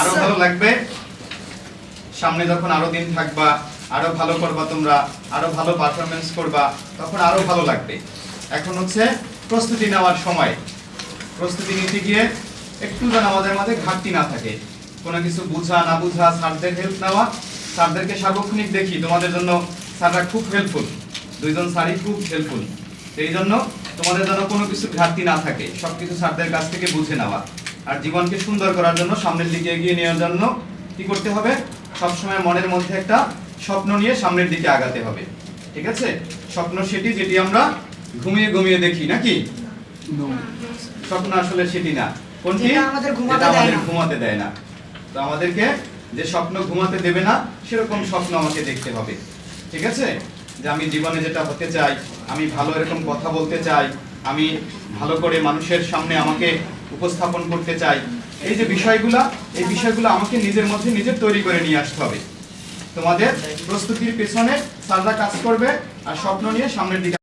আরও ভালো লাগবে? সামনে যখন আরও দিন থাকবা আরও ভালো করবা তোমরা আরও ভালো পারফরমেন্স করবা তখন আরও ভালো লাগবে। এখন হচ্ছে প্রস্তুতি নেওয়ার সময়। প্রস্তুতি নিতে গিয়ে একটু যেন আমাদের মাঝে ঘাটতি না থাকে। কোনো কিছু বুঝা না বুঝা স্যারদের হেল্প নেওয়া স্যারদেরকে সার্বক্ষণিক দেখি। তোমাদের জন্য স্যাররা খুব হেল্পফুল দুইজন স্যারই খুব হেল্পফুল সেই জন্য তোমাদের যেন কোনো কিছু ঘাটতি না থাকে সবকিছু স্যারদের কাছ থেকে বুঝে নেওয়া। আর জীবনকে সুন্দর করার জন্য সামনের দিকে এগিয়ে নেওয়ার জন্য কি করতে হবে? সবসময় মনের মধ্যে একটা স্বপ্ন নিয়ে সামনের দিকে আগাতে হবে। ঠিক আছে? স্বপ্ন সেটি যেটি আমরা ঘুমিয়ে ঘুমিয়ে দেখি নাকি? স্বপ্ন আসলে সেটি না। কোনটি? আমাদের ঘুমাতে দেয় না। ঘুমাতে দেয় না। তো আমাদেরকে যে স্বপ্ন ঘুমাতে দেবে না সেরকম স্বপ্ন আমাকে দেখতে হবে। ঠিক আছে? যে আমি জীবনে যেটা হতে চাই, আমি ভালো এরকম কথা বলতে চাই, আমি ভালো করে মানুষের সামনে আমাকে উপস্থাপন করতে চাই, এই যে বিষয়গুলো, এই বিষয়গুলো আমাকে নিজের মধ্যে নিজের তৈরি করে নিয়ে আসতে হবে। তোমাদের প্রস্তুতির পেছনে সারদা কাজ করবে আর স্বপ্ন নিয়ে সামনের দিকে